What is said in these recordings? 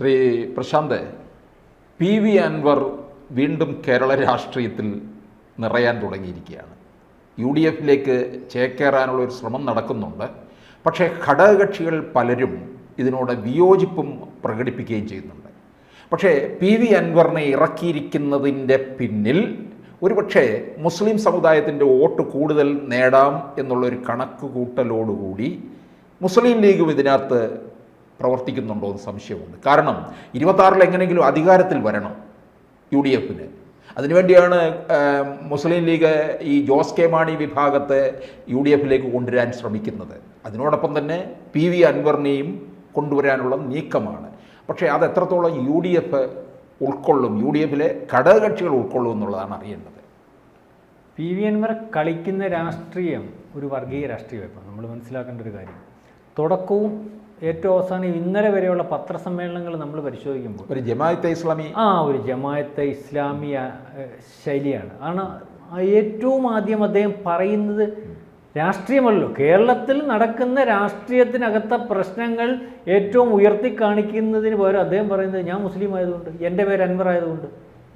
Shri Prashanth P V Anvar വീണ്ടും കേരള രാഷ്ട്രീയത്തിൽ നിറയാൻ തുടങ്ങിയിരിക്കുകയാണ്. യു ഡി എഫിലേക്ക് ചേക്കേറാനുള്ള ഒരു ശ്രമം നടക്കുന്നുണ്ട്. പക്ഷേ ഘടകകക്ഷികൾ പലരും ഇതിനോട് വിയോജിപ്പും പ്രകടിപ്പിക്കുകയും ചെയ്യുന്നുണ്ട്. പക്ഷേ പി വി അൻവറിനെ ഇറക്കിയിരിക്കുന്നതിന്റെ പിന്നിൽ ഒരുപക്ഷെ മുസ്ലിം സമുദായത്തിന്റെ വോട്ട് കൂടുതൽ നേടാം എന്നുള്ളൊരു കണക്ക് കൂട്ടലോടുകൂടി മുസ്ലിം ലീഗും ഇതിനകത്ത് പ്രവർത്തിക്കുന്നുണ്ടോ എന്ന് സംശയമുണ്ട്. കാരണം ഇരുപത്താറിൽ എങ്ങനെയെങ്കിലും അധികാരത്തിൽ വരണം യു ഡി എഫിന് അതിനുവേണ്ടിയാണ് മുസ്ലിം ലീഗ് ഈ ജോസ് കെ മാണി വിഭാഗത്തെ യു ഡി എഫിലേക്ക് കൊണ്ടുവരാൻ ശ്രമിക്കുന്നത്. അതിനോടൊപ്പം തന്നെ പി വി അൻവറിനെയും കൊണ്ടുവരാനുള്ള നീക്കമാണ്. പക്ഷേ അത് എത്രത്തോളം യു ഡി എഫ് ഉൾക്കൊള്ളും യു ഡി എഫിലെ ഘടകകക്ഷികൾ ഉൾക്കൊള്ളും എന്നുള്ളതാണ് അറിയേണ്ടത്. പി വി അൻവർ കളിക്കുന്ന രാഷ്ട്രീയം ഒരു വർഗീയ രാഷ്ട്രീയമാണ് നമ്മൾ മനസ്സിലാക്കേണ്ട ഒരു കാര്യം. തുടക്കവും ഏറ്റവും അവസാനം ഇന്നലെ വരെയുള്ള പത്രസമ്മേളനങ്ങൾ നമ്മൾ പരിശോധിക്കുമ്പോൾ ഒരു ജമാഅത്തെ ഇസ്ലാമി ആ ഒരു ജമാഅത്തെ ഇസ്ലാമിയ ശൈലിയാണ്. ആണ് ഏറ്റവും ആദ്യം അദ്ദേഹം പറയുന്നത് രാഷ്ട്രീയമല്ലോ കേരളത്തിൽ നടക്കുന്ന രാഷ്ട്രീയത്തിനകത്തെ പ്രശ്നങ്ങൾ ഏറ്റവും ഉയർത്തി കാണിക്കുന്നതിന് പകരം അദ്ദേഹം പറയുന്നത് ഞാൻ മുസ്ലിം ആയതുകൊണ്ട് എന്റെ പേര് അൻവർ ആയതുകൊണ്ട്.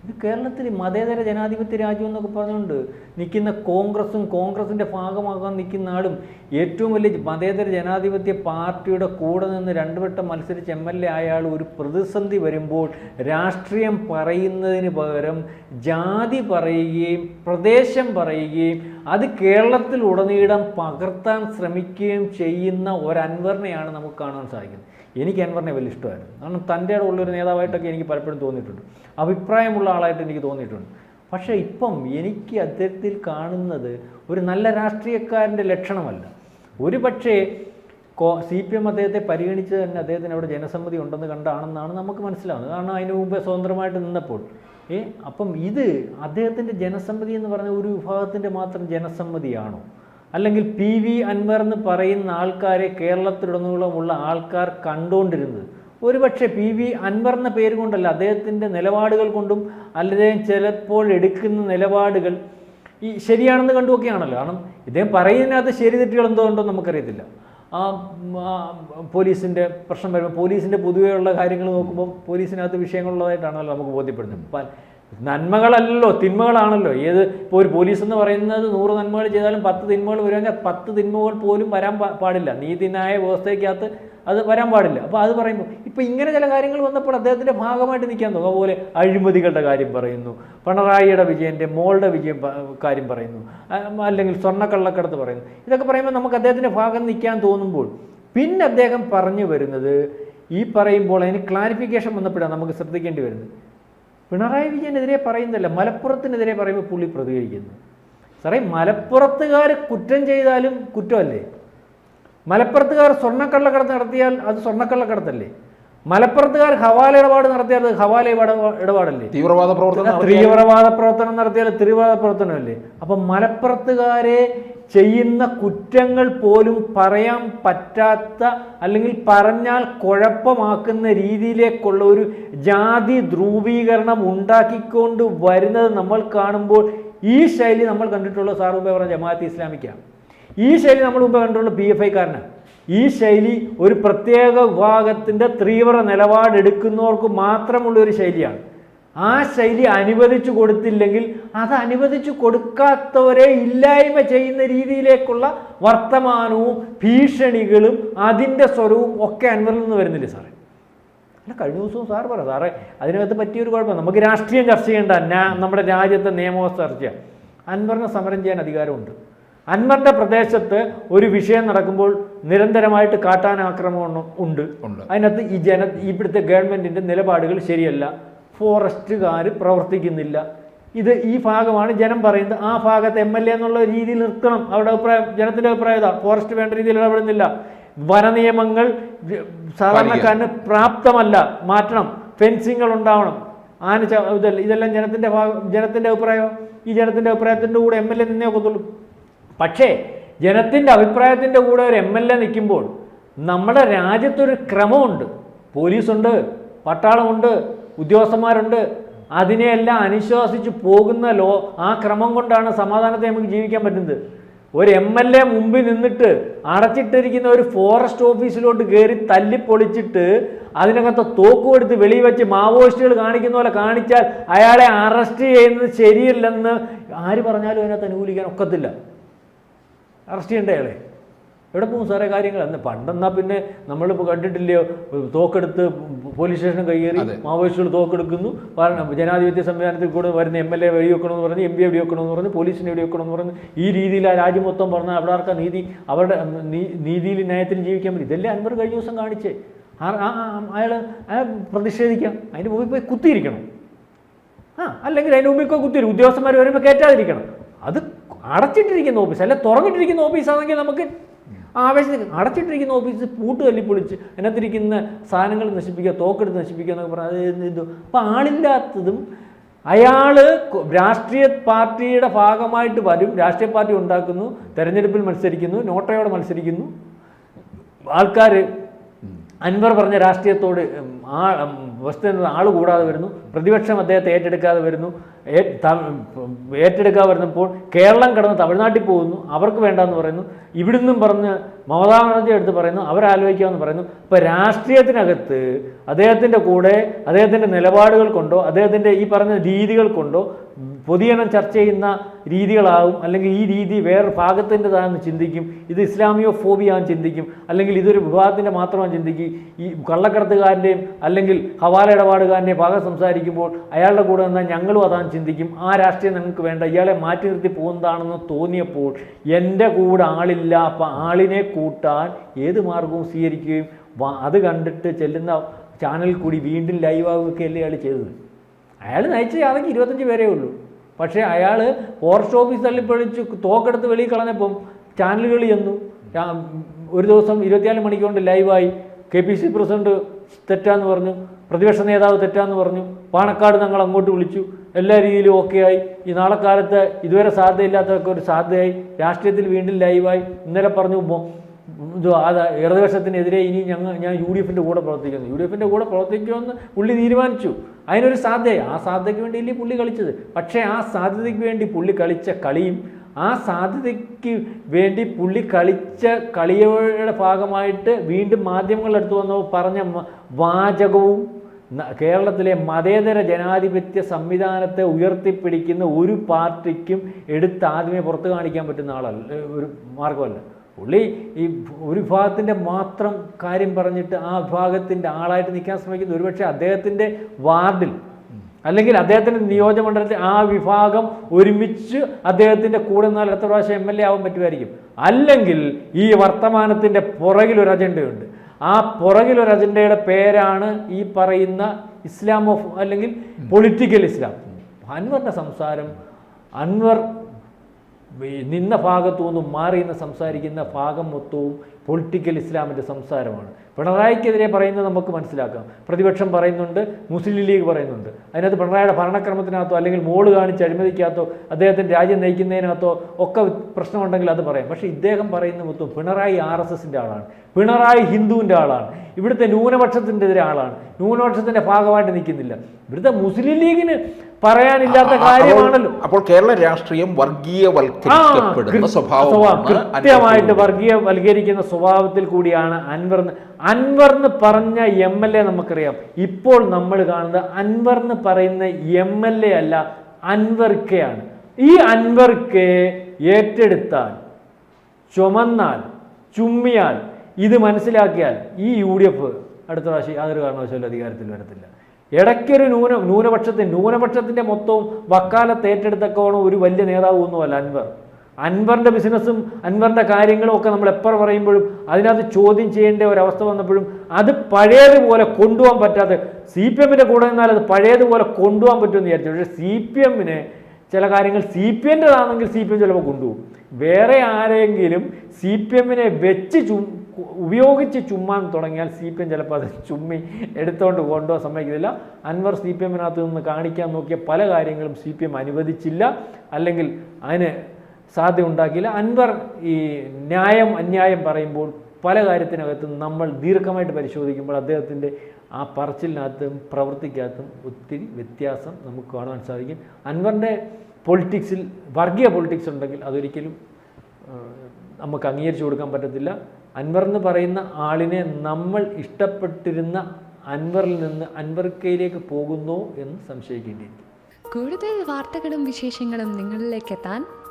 ഇത് കേരളത്തിൽ മതേതര ജനാധിപത്യ രാജ്യം എന്നൊക്കെ പറഞ്ഞുകൊണ്ട് നിൽക്കുന്ന കോൺഗ്രസും കോൺഗ്രസിന്റെ ഭാഗമാകാൻ നിൽക്കുന്ന ആളും ഏറ്റവും വലിയ മതേതര ജനാധിപത്യ പാർട്ടിയുടെ കൂടെ നിന്ന് രണ്ടു വട്ടം മത്സരിച്ച് എം എൽ എ ആയാൾ ഒരു പ്രതിസന്ധി വരുമ്പോൾ രാഷ്ട്രീയം പറയുന്നതിന് പകരം ജാതി പറയുകയും പ്രദേശം പറയുകയും അത് കേരളത്തിൽ ഉടനീളം പകർത്താൻ ശ്രമിക്കുകയും ചെയ്യുന്ന ഒരു അൻവറിനെയാണ് നമുക്ക് കാണാൻ സാധിക്കുന്നത്. എനിക്ക് അൻവറിനെ വലിയ ഇഷ്ടമായിരുന്നു. കാരണം തന്റെ ഉള്ളൊരു നേതാവായിട്ടൊക്കെ എനിക്ക് പലപ്പോഴും തോന്നിയിട്ടുണ്ട്. അഭിപ്രായമുള്ള ആളായിട്ട് എനിക്ക് തോന്നിയിട്ടുണ്ട്. പക്ഷേ ഇപ്പം എനിക്ക് അദ്ദേഹത്തിൽ കാണുന്നത് ഒരു നല്ല രാഷ്ട്രീയക്കാരന്റെ ലക്ഷണമല്ല. ഒരു പക്ഷേ കോ സി പി എം അദ്ദേഹത്തെ പരിഗണിച്ച് തന്നെ അദ്ദേഹത്തിന് അവിടെ ജനസമ്മതി ഉണ്ടെന്ന് കണ്ടാണെന്നാണ് നമുക്ക് മനസ്സിലാവുന്നത്. കാരണം അതിന് മുമ്പേ സ്വതന്ത്രമായിട്ട് നിന്നപ്പോൾ ഏ അപ്പം ഇത് അദ്ദേഹത്തിന്റെ ജനസമ്മതി എന്ന് പറഞ്ഞ ഒരു വിഭാഗത്തിന്റെ മാത്രം ജനസമ്മതിയാണോ? അല്ലെങ്കിൽ പി വി അൻവർ എന്ന് പറയുന്ന ആൾക്കാരെ കേരളത്തിലുടനീളമുള്ള ആൾക്കാർ കണ്ടുകൊണ്ടിരുന്നത്? ഒരുപക്ഷെ പി വി അൻവർ എന്ന പേര് കൊണ്ടല്ല അദ്ദേഹത്തിന്റെ നിലപാടുകൾ കൊണ്ടും അല്ലെങ്കിൽ ചിലപ്പോൾ എടുക്കുന്ന നിലപാടുകൾ ഈ ശരിയാണെന്ന് കണ്ടുമൊക്കെയാണല്ലോ. കാരണം ഇദ്ദേഹം പറയുന്നതിനകത്ത് ശരി തെറ്റുകൾ എന്തോ ഉണ്ടോ നമുക്കറിയത്തില്ല. ആ പോലീസിന്റെ പ്രശ്നം വരുമ്പോൾ പോലീസിന്റെ പൊതുവെയുള്ള കാര്യങ്ങൾ നോക്കുമ്പോൾ പോലീസിനകത്ത് വിഷയങ്ങളുള്ളതായിട്ടാണല്ലോ നമുക്ക് ബോധ്യപ്പെടുന്നത്. നന്മകളല്ലോ തിന്മകളാണല്ലോ. ഏത് ഇപ്പോൾ ഒരു പോലീസ് എന്ന് പറയുന്നത് നൂറ് നന്മകൾ ചെയ്താലും പത്ത് തിന്മകൾ വരുമെങ്കിൽ പത്ത് തിന്മകൾ പോലും വരാൻ പാടില്ല. നീതിന്യായ വ്യവസ്ഥയ്ക്കകത്ത് അത് വരാൻ പാടില്ല. അപ്പോൾ അത് പറയുമ്പോൾ ഇപ്പോൾ ഇങ്ങനെ ചില കാര്യങ്ങൾ വന്നപ്പോൾ അദ്ദേഹത്തിന്റെ ഭാഗമായിട്ട് നിൽക്കാൻ തോന്നും. അതുപോലെ അഴിമതികളുടെ കാര്യം പറയുന്നു. പിണറായിയുടെ വിജയന്റെ മോളുടെ വിജയം കാര്യം പറയുന്നു. അല്ലെങ്കിൽ സ്വർണക്കള്ളക്കടത്ത് പറയുന്നു. ഇതൊക്കെ പറയുമ്പോൾ നമുക്ക് അദ്ദേഹത്തിന്റെ ഭാഗം നിൽക്കാൻ തോന്നുമ്പോൾ പിന്നെ അദ്ദേഹം പറഞ്ഞു വരുന്നത് ഈ പറയുമ്പോൾ അതിന് ക്ലാരിഫിക്കേഷൻ വന്നപ്പോഴാണ് നമുക്ക് ശ്രദ്ധിക്കേണ്ടി വരുന്നത്. പിണറായി വിജയനെതിരെ പറയുന്നതല്ല മലപ്പുറത്തിനെതിരെ പറയുമ്പോൾ പുള്ളി പ്രതികരിക്കുന്നു. സാറേ മലപ്പുറത്തുകാർ കുറ്റം ചെയ്താലും കുറ്റമല്ലേ? മലപ്പുറത്തുകാർ സ്വർണക്കള്ളക്കടത്ത് നടത്തിയാൽ അത് സ്വർണക്കള്ളക്കടത്തല്ലേ? മലപ്പുറത്തുകാർ ഹവാല ഇടപാട് നടത്തിയാൽ അത് ഹവാല ഇടപാ- ഇടപാടല്ലേ? തീവ്രവാദ പ്രവർത്തനം തീവ്രവാദ പ്രവർത്തനം നടത്തിയാൽ തീവ്രവാദ പ്രവർത്തനമല്ലേ? അപ്പം മലപ്പുറത്തുകാരെ ചെയ്യുന്ന കുറ്റങ്ങൾ പോലും പറയാൻ പറ്റാത്ത അല്ലെങ്കിൽ പറഞ്ഞാൽ കുഴപ്പമാക്കുന്ന രീതിയിലേക്കുള്ള ഒരു ജാതി ധ്രുവീകരണം ഉണ്ടാക്കിക്കൊണ്ട് വരുന്നത് നമ്മൾ കാണുമ്പോൾ ഈ ശൈലി നമ്മൾ കണ്ടിട്ടുള്ള സാർ പറഞ്ഞ ജമാഅത്ത് ഇസ്ലാമിക്കാണ്. ഈ ശൈലി നമ്മൾ മുമ്പ് കണ്ടുള്ള പി എഫ് ഐക്കാരനാണ് ഈ ശൈലി ഒരു പ്രത്യേക വിഭാഗത്തിന്റെ തീവ്ര നിലപാടെടുക്കുന്നവർക്ക് മാത്രമുള്ള ഒരു ശൈലിയാണ്. ആ ശൈലി അനുവദിച്ചു കൊടുത്തില്ലെങ്കിൽ അത് അനുവദിച്ചു കൊടുക്കാത്തവരെ ഇല്ലായ്മ ചെയ്യുന്ന രീതിയിലേക്കുള്ള വർത്തമാനവും ഭീഷണികളും അതിന്റെ സ്വരവും ഒക്കെ അൻവറിൽ നിന്ന് വരുന്നില്ലേ സാറേ? അല്ല കഴിഞ്ഞ ദിവസവും സാർ പറ സാറേ അതിനകത്ത് പറ്റിയൊരു കുഴപ്പം നമുക്ക് രാഷ്ട്രീയം ചർച്ച ചെയ്യേണ്ട നമ്മുടെ രാജ്യത്തെ നിയമവ്യവസ്ഥ ചർച്ച ചെയ്യാം. അൻവറിനെ സമരം ചെയ്യാൻ അധികാരമുണ്ട്. അൻവറിന്റെ പ്രദേശത്ത് ഒരു വിഷയം നടക്കുമ്പോൾ നിരന്തരമായിട്ട് കാട്ടാനാക്രമണം ഉണ്ട്. ഉണ്ട്. അതിനകത്ത് ഈ ജന ഇവിടുത്തെ ഗവൺമെന്റിന്റെ നിലപാടുകൾ ശരിയല്ല. ഫോറസ്റ്റുകാർ പ്രവർത്തിക്കുന്നില്ല. ഇത് ഈ ഭാഗമാണ് ജനം പറയുന്നത്. ആ ഭാഗത്ത് എം എൽ എ എന്നുള്ള രീതിയിൽ നിർത്തണം. അവരുടെ അഭിപ്രായം ജനത്തിന്റെ അഭിപ്രായം ഇതാ. ഫോറസ്റ്റ് വേണ്ട രീതിയിൽ ഇടപെടുന്നില്ല. വനനിയമങ്ങൾ സാധാരണക്കാരന് പ്രാപ്തമല്ല. മാറ്റണം. ഫെൻസിങ്ങൾ ഉണ്ടാവണം. ആന ഇതെല്ലാം ജനത്തിന്റെ ഭാഗം ജനത്തിന്റെ അഭിപ്രായം ഈ ജനത്തിന്റെ അഭിപ്രായത്തിന്റെ കൂടെ എം എൽ എ നിന്നേ ഒക്കത്തുള്ളൂ. പക്ഷേ ജനത്തിന്റെ അഭിപ്രായത്തിന്റെ കൂടെ ഒരു എം എൽ എ നിൽക്കുമ്പോൾ നമ്മുടെ രാജ്യത്തൊരു ക്രമമുണ്ട്. പോലീസുണ്ട് പട്ടാളമുണ്ട് ഉദ്യോഗസ്ഥന്മാരുണ്ട്. അതിനെയെല്ലാം അനുശാസിച്ച് പോകുന്ന ലോ ആ ക്രമം കൊണ്ടാണ് സമാധാനത്തെ നമുക്ക് ജീവിക്കാൻ പറ്റുന്നത്. ഒരു എം എൽ എ മുമ്പിൽ നിന്നിട്ട് അടച്ചിട്ടിരിക്കുന്ന ഒരു ഫോറസ്റ്റ് ഓഫീസിലോട്ട് കയറി തല്ലിപ്പൊളിച്ചിട്ട് അതിനകത്ത് തോക്ക് കൊടുത്ത് വെളിയിൽ വെച്ച് മാവോയിസ്റ്റുകൾ കാണിക്കുന്ന പോലെ കാണിച്ചാൽ അയാളെ അറസ്റ്റ് ചെയ്യുന്നത് ശരിയല്ലെന്ന് ആര് പറഞ്ഞാലും അതിനകത്ത് അനുകൂലിക്കാൻ ഒക്കത്തില്ല. അറസ്റ്റ് ചെയ്യണ്ടേ അയാളെ എവിടെ പോകും സാറേ കാര്യങ്ങൾ? അന്ന് പണ്ടെന്നാ പിന്നെ നമ്മളിപ്പോൾ കണ്ടിട്ടില്ലയോ? തോക്കെടുത്ത് പോലീസ് സ്റ്റേഷൻ കയ്യേറി. മാവോയിസ്റ്റുകൾ തോക്കെടുക്കുന്നു. ജനാധിപത്യ സംവിധാനത്തിൽ കൂടെ വരുന്ന എം എൽ എ വെടിവെക്കണമെന്ന് പറഞ്ഞ് എം പി വെടിവെക്കണമെന്ന് പറഞ്ഞ് പോലീസിനെ വെടിവെക്കണമെന്ന് പറഞ്ഞ് ഈ രീതിയിൽ ആ രാജ്യം മൊത്തം പറഞ്ഞാൽ അവിടെ ആർക്കാ നീതി? അവരുടെ നീതിയിൽ ന്യായത്തിൽ ജീവിക്കാൻ പറ്റും. ഇതെല്ലാം അൻവർ കഴിഞ്ഞ ദിവസം കാണിച്ചേ. അയാൾ അയാൾ പ്രതിഷേധിക്കാം. അതിന് മുമ്പിൽ പോയി കുത്തിയിരിക്കണം. ആ അല്ലെങ്കിൽ അതിന് മുമ്പിൽ പോയി കുത്തിയിരിക്കും. ഉദ്യോഗസ്ഥന്മാർ വരുമ്പോൾ കയറ്റാതിരിക്കണം അടച്ചിട്ടിരിക്കുന്ന ഓഫീസ് അല്ല തുറന്നിട്ടിരിക്കുന്ന ഓഫീസാണെങ്കിൽ നമുക്ക് ആവേശത്തിൽ അടച്ചിട്ടിരിക്കുന്ന ഓഫീസ് പൂട്ട് തല്ലിപ്പൊളിച്ച് അതിനകത്തിരിക്കുന്ന സാധനങ്ങൾ നശിപ്പിക്കുക തോക്കെടുത്ത് നശിപ്പിക്കുക എന്നൊക്കെ പറഞ്ഞാൽ അത് അപ്പം ആളില്ലാത്തതും അയാൾ രാഷ്ട്രീയ പാർട്ടിയുടെ ഭാഗമായിട്ട് വരും രാഷ്ട്രീയ പാർട്ടി ഉണ്ടാക്കുന്നു തെരഞ്ഞെടുപ്പിൽ മത്സരിക്കുന്നു നോട്ടയോടെ മത്സരിക്കുന്നു. ആൾക്കാർ അൻവർ പറഞ്ഞ രാഷ്ട്രീയത്തോട് ആ വസ്തു ആൾ കൂടാതെ വരുന്നു. പ്രതിപക്ഷം അദ്ദേഹത്തെ ഏറ്റെടുക്കാതെ വരുന്നു. ഏറ്റെടുക്കാതെ വരുന്നപ്പോൾ കേരളം കടന്ന് തമിഴ്നാട്ടിൽ പോകുന്നു. അവർക്ക് വേണ്ടെന്ന് പറയുന്നു. ഇവിടുന്നും പറഞ്ഞ് മമതാ ബാനർജി എടുത്ത് പറയുന്നു. അവരാലോചിക്കാമെന്ന് പറയുന്നു. ഇപ്പോൾ രാഷ്ട്രീയത്തിനകത്ത് അദ്ദേഹത്തിന്റെ കൂടെ അദ്ദേഹത്തിന്റെ നിലപാടുകൾ കൊണ്ടോ അദ്ദേഹത്തിന്റെ ഈ പറഞ്ഞ രീതികൾ കൊണ്ടോ പൊതുജനം ചർച്ച ചെയ്യുന്ന രീതികളാകും അല്ലെങ്കിൽ ഈ രീതി വേറെ ഭാഗത്തിന്റെതാണെന്ന് ചിന്തിക്കും ഇത് ഇസ്ലാമിയോ ഫോബിയാന്ന് ചിന്തിക്കും അല്ലെങ്കിൽ ഇതൊരു വിവാദത്തിന്റെ മാത്രമാണെന്ന് ചിന്തിക്കും ഈ കള്ളക്കടത്തുകാരന്റെയും അല്ലെങ്കിൽ ഹവാല ഇടപാടുകാരന്റെയും ഭാഗം സംസാരിക്കുമ്പോൾ അയാളുടെ കൂടെ നിന്നാൽ ഞങ്ങളും അതാണ് ചിന്തിക്കും ആ രാഷ്ട്രീയം ഞങ്ങൾക്ക് വേണ്ട ഇയാളെ മാറ്റി നിർത്തി പോകുന്നതാണെന്ന് തോന്നിയപ്പോൾ എന്റെ കൂടെ ആളില്ല അപ്പം ആളിനെ കൂട്ടാൻ ഏത് മാർഗവും സ്വീകരിക്കുകയും അത് കണ്ടിട്ട് ചെല്ലുന്ന ചാനൽ കൂടി വീണ്ടും ലൈവ് ആകുകയൊക്കെ അല്ലേ അയാൾ ചെയ്തത്. അയാൾ നയിച്ച അതൊക്കെ ഇരുപത്തഞ്ച് പേരേ ഉള്ളൂ. പക്ഷേ അയാൾ ഫോറസ്റ്റ് ഓഫീസ് തള്ളിപ്പൊളിച്ച് തോക്കെടുത്ത് വെളിയിൽ കളഞ്ഞപ്പം ചാനലുകളിൽ ചെന്നു. ഒരു ദിവസം ഇരുപത്തിനാല് മണിക്കൊണ്ട് ലൈവായി കെ പി സി പ്രസിഡന്റ് തെറ്റാന്ന് പറഞ്ഞു പ്രതിപക്ഷ നേതാവ് തെറ്റാന്ന് പറഞ്ഞു പാണക്കാട് ഞങ്ങൾ അങ്ങോട്ട് വിളിച്ചു. എല്ലാ രീതിയിലും ഓക്കെ ആയി. ഈ നാളെ കാലത്ത് ഇതുവരെ സാധ്യതയില്ലാത്തതൊക്കെ ഒരു സാധ്യതയായി. രാഷ്ട്രീയത്തിൽ വീണ്ടും ലൈവായി. ഇന്നലെ പറഞ്ഞു അത് ഇടതുപക്ഷത്തിനെതിരെ ഇനി ഞങ്ങൾ ഞാൻ യു ഡി എഫിന്റെ കൂടെ പ്രവർത്തിക്കുന്നു. യു ഡി എഫിന്റെ കൂടെ പ്രവർത്തിക്കുമെന്ന് പുള്ളി തീരുമാനിച്ചു. അതിനൊരു സാധ്യത ആ സാധ്യതയ്ക്ക് വേണ്ടിയല്ലേ പുള്ളി കളിച്ചത്. പക്ഷേ ആ സാധ്യതയ്ക്ക് വേണ്ടി പുള്ളി കളിച്ച കളിയും ആ സാധ്യതയ്ക്ക് വേണ്ടി പുള്ളി കളിച്ച കളിയുടെ ഭാഗമായിട്ട് വീണ്ടും മാധ്യമങ്ങളെടുത്തു വന്ന പറഞ്ഞ വാചകവും കേരളത്തിലെ മതേതര ജനാധിപത്യ സംവിധാനത്തെ ഉയർത്തിപ്പിടിക്കുന്ന ഒരു പാർട്ടിക്കും എടുത്ത് ആദ്യമേ പുറത്തു കാണിക്കാൻ പറ്റുന്ന ആളല്ല ഒരു മാർഗമല്ല പുള്ളി ഈ ഒരു വിഭാഗത്തിന്റെ മാത്രം കാര്യം പറഞ്ഞിട്ട് ആ വിഭാഗത്തിന്റെ ആളായിട്ട് നിൽക്കാൻ ശ്രമിക്കുന്ന ഒരുപക്ഷെ അദ്ദേഹത്തിന്റെ വാർഡിൽ അല്ലെങ്കിൽ അദ്ദേഹത്തിന്റെ നിയോജകമണ്ഡലത്തിൽ ആ വിഭാഗം ഒരുമിച്ച് അദ്ദേഹത്തിന്റെ കൂടെ നിന്നാൽ അടുത്ത പ്രാവശ്യം എം എൽ എ ആവാൻ പറ്റുമായിരിക്കും. അല്ലെങ്കിൽ ഈ വർത്തമാനത്തിന്റെ പുറകിൽ ഒരു അജണ്ടയുണ്ട്. ആ പുറകിൽ ഒരു അജണ്ടയുടെ പേരാണ് ഈ പറയുന്ന ഇസ്ലാം ഓഫ് അല്ലെങ്കിൽ പൊളിറ്റിക്കൽ ഇസ്ലാം. അൻവറിന്റെ സംസാരം അൻവർ നിന്ന ഭാഗത്തു നിന്നും മാറി നിന്ന് സംസാരിക്കുന്ന ഭാഗം മൊത്തവും പൊളിറ്റിക്കൽ ഇസ്ലാമിന്റെ സംസാരമാണ്. പിണറായിക്കെതിരെ പറയുന്നത് നമുക്ക് മനസ്സിലാക്കാം. പ്രതിപക്ഷം പറയുന്നുണ്ട് മുസ്ലിം ലീഗ് പറയുന്നുണ്ട്. അതിനകത്ത് പിണറായിയുടെ ഭരണക്രമത്തിനകത്തോ അല്ലെങ്കിൽ മോൾ കാണിച്ച് അഴിമതിക്കകത്തോ അദ്ദേഹത്തിന്റെ രാജ്യം നയിക്കുന്നതിനകത്തോ ഒക്കെ പ്രശ്നമുണ്ടെങ്കിൽ അത് പറയാം. പക്ഷേ ഇദ്ദേഹം പറയുന്ന മൊത്തം പിണറായി ആർ എസ് എസിന്റെ ആളാണ്. പിണറായി ഹിന്ദുവിന്റെ ആളാണ്. ഇവിടുത്തെ ന്യൂനപക്ഷത്തിന്റെ എതിരെ ആളാണ്. ന്യൂനപക്ഷത്തിന്റെ ഭാഗമായിട്ട് നിൽക്കുന്നില്ല. ഇവിടുത്തെ മുസ്ലിം ലീഗിന് പറയാനില്ലാത്ത കാര്യമാണല്ലോ. അപ്പോൾ കേരള രാഷ്ട്രീയം വർഗീയവൽക്കരിക്കപ്പെടുന്ന സ്വഭാവമാണ് കൃത്യമായിട്ട് വർഗീയവൽക്കരിക്കുന്ന സ്വഭാവത്തിൽ കൂടിയാണ് അൻവർ അൻവർ എന്ന് പറഞ്ഞ എം എൽ എ നമുക്കറിയാം. ഇപ്പോൾ നമ്മൾ കാണുന്നത് അൻവർ എന്ന് പറയുന്ന എം എൽ എ അല്ല അൻവർക്കയാണ് ഈ അൻവർക്ക് ഏറ്റെടുത്താൽ ചുമന്നാൽ ചുമ്മിയാൽ ഇത് മനസ്സിലാക്കിയാൽ ഈ യു ഡി എഫ് അടുത്ത പ്രാവശ്യം യാതൊരു കാരണവശാലും അധികാരത്തിൽ വരത്തില്ല. ഇടയ്ക്കൊരു ന്യൂന ന്യൂനപക്ഷത്തിന് ന്യൂനപക്ഷത്തിന്റെ മൊത്തവും വക്കാലത്ത് ഏറ്റെടുത്തക്കോണം ഒരു വലിയ നേതാവ് ഒന്നുമല്ല അൻവർ. അൻവറിന്റെ ബിസിനസ്സും അൻവറിന്റെ കാര്യങ്ങളും ഒക്കെ നമ്മൾ എപ്പോൾ പറയുമ്പോഴും അതിനകത്ത് ചോദ്യം ചെയ്യേണ്ട ഒരവസ്ഥ വന്നപ്പോഴും അത് പഴയതുപോലെ കൊണ്ടുപോകാൻ പറ്റാതെ സി പി എമ്മിന്റെ കൂടെ നിന്നാൽ അത് പഴയതുപോലെ കൊണ്ടുപോകാൻ പറ്റുമെന്ന് വിചാരിച്ചു. പക്ഷേ സി പി എമ്മിന് ചില കാര്യങ്ങൾ സി പി എമ്മിന്റെതാണെങ്കിൽ സി പി എം ചിലപ്പോൾ കൊണ്ടുപോകും. വേറെ ആരെങ്കിലും സി പി എമ്മിനെ വെച്ച് ചു ഉപയോഗിച്ച് ചുമ്മാൻ തുടങ്ങിയാൽ സി പി എം ചിലപ്പോൾ അത് ചുമ്മി എടുത്തുകൊണ്ട് കൊണ്ടുപോകാൻ സമ്മതിക്കുന്നില്ല അൻവർ സി പി എമ്മിനകത്ത് നിന്ന് കാണിക്കാൻ നോക്കിയ പല കാര്യങ്ങളും സി പി എം അനുവദിച്ചില്ല. അല്ലെങ്കിൽ അതിന് സാധ്യത ഉണ്ടാക്കിയില്ല അൻവർ ഈ ന്യായം അന്യായം പറയുമ്പോൾ പല കാര്യത്തിനകത്തും നമ്മൾ ദീർഘമായിട്ട് പരിശോധിക്കുമ്പോൾ അദ്ദേഹത്തിന്റെ ആ പറച്ചിലിനകത്തും പ്രവൃത്തിക്കകത്തും ഒത്തിരി വ്യത്യാസം നമുക്ക് കാണാൻ സാധിക്കും. അൻവറിന്റെ പൊളിറ്റിക്സിൽ വർഗീയ പൊളിറ്റിക്സ് ഉണ്ടെങ്കിൽ അതൊരിക്കലും നമുക്ക് അംഗീകരിച്ചു കൊടുക്കാൻ പറ്റത്തില്ല. അൻവർ എന്ന് പറയുന്ന ആളിനെ നമ്മൾ ഇഷ്ടപ്പെട്ടിരുന്ന അൻവറിൽ നിന്ന് അൻവർക്കയിലേക്ക് പോകുന്നു എന്ന് സംശയിക്കേണ്ടിയിരിക്കും കൂടുതൽ വാർത്തകളും വിശേഷങ്ങളും നിങ്ങളിലേക്ക് എത്താൻ